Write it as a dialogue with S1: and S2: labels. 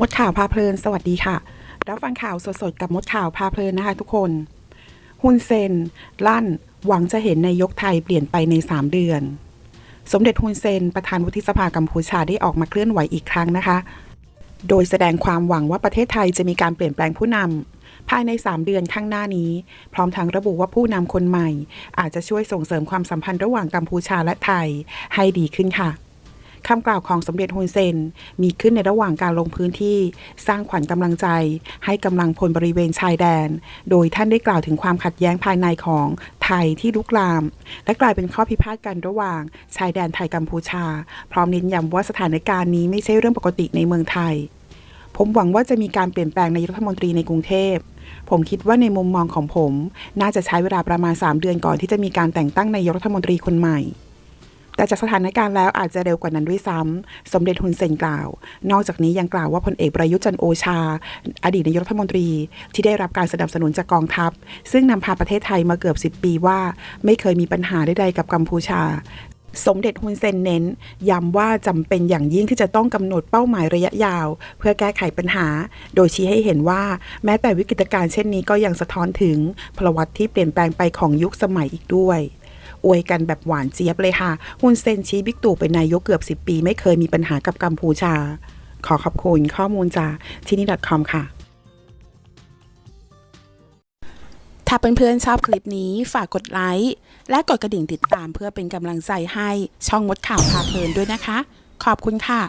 S1: มดข่าวพาเพลิน สวัสดีค่ะ รับฟังข่าวสดๆ กับมดข่าวพาเพลินนะคะทุกคน ฮุนเซน ลั่น หวังจะเห็นนายกไทยเปลี่ยนไปใน 3 เดือน สมเด็จฮุนเซน ประธานวุฒิสภากัมพูชาได้ออกมาเคลื่อนไหวอีกครั้งนะคะ โดยแสดงความหวังว่าประเทศไทยจะมีการเปลี่ยนแปลงผู้นำภายใน 3 เดือนข้างหน้านี้ พร้อมทั้งระบุว่าผู้นำคนใหม่ อาจจะช่วยส่งเสริมความสัมพันธ์ระหว่างกัมพูชาและไทยให้ดีขึ้นค่ะ คำกล่าวของสมเด็จฮุนเซน มีขึ้นในระหว่างการลงพื้นที่ สร้างขวัญกำลังใจ ให้กำลังพลบริเวณชายแดน โดยท่านได้กล่าวถึงความขัดแย้งภายในของไทยที่ลุกลาม และกลายเป็นข้อพิพาทกันระหว่าง ชายแดนไทยกัมพูชา พร้อมเน้นย้ำว่าสถานการณ์นี้ไม่ใช่เรื่องปกติในเมืองไทย ผมหวังว่าจะมีการเปลี่ยนแปลงในรัฐมนตรีในกรุงเทพผมคิดว่าในมุมมองของผม น่าจะใช้เวลาประมาณ 3 เดือนก่อนที่จะมีการแต่งตั้งนายกรัฐมนตรีคนใหม่ แต่จากสถานการณ์แล้วอาจจะเร็วกว่านั้นด้วยซ้ำสมเด็จฮุนเซนกล่าว นอกจากนี้ยังกล่าวว่าพลเอกประยุทธ์จันโอชา อดีตนายกรัฐมนตรี ที่ได้รับการสนับสนุนจากกองทัพ ซึ่งนำพาประเทศไทยมาเกือบ 10 ปีว่า ไม่เคยมีปัญหาใดๆกับกัมพูชาสมเด็จฮุนเซนเน้นย้ำว่าจำเป็นอย่างยิ่งที่จะต้องกำหนดเป้าหมายระยะยาว เพื่อแก้ไขปัญหา โดยชี้ให้เห็นว่า แม้แต่วิกฤตการณ์เช่นนี้ก็ยังสะท้อนถึงพลวัตที่เปลี่ยนแปลงไปของยุคสมัยอีกด้วย อวยกันแบบหวานเจี๊ยบเลยค่ะฮุนเซนชี้บิ๊กตู่เป็นนายกเกือบ 10 ปี ไม่เคยมีปัญหากับกัมพูชา ขอขอบคุณข้อมูลจากที่นี่ .com ค่ะ ถ้าเพื่อนๆชอบคลิปนี้ฝากกดไลค์และกดกระดิ่งติดตามเพื่อเป็นกำลังใจให้ช่องมดข่าวพาเพลินด้วยนะคะ ขอบคุณค่ะ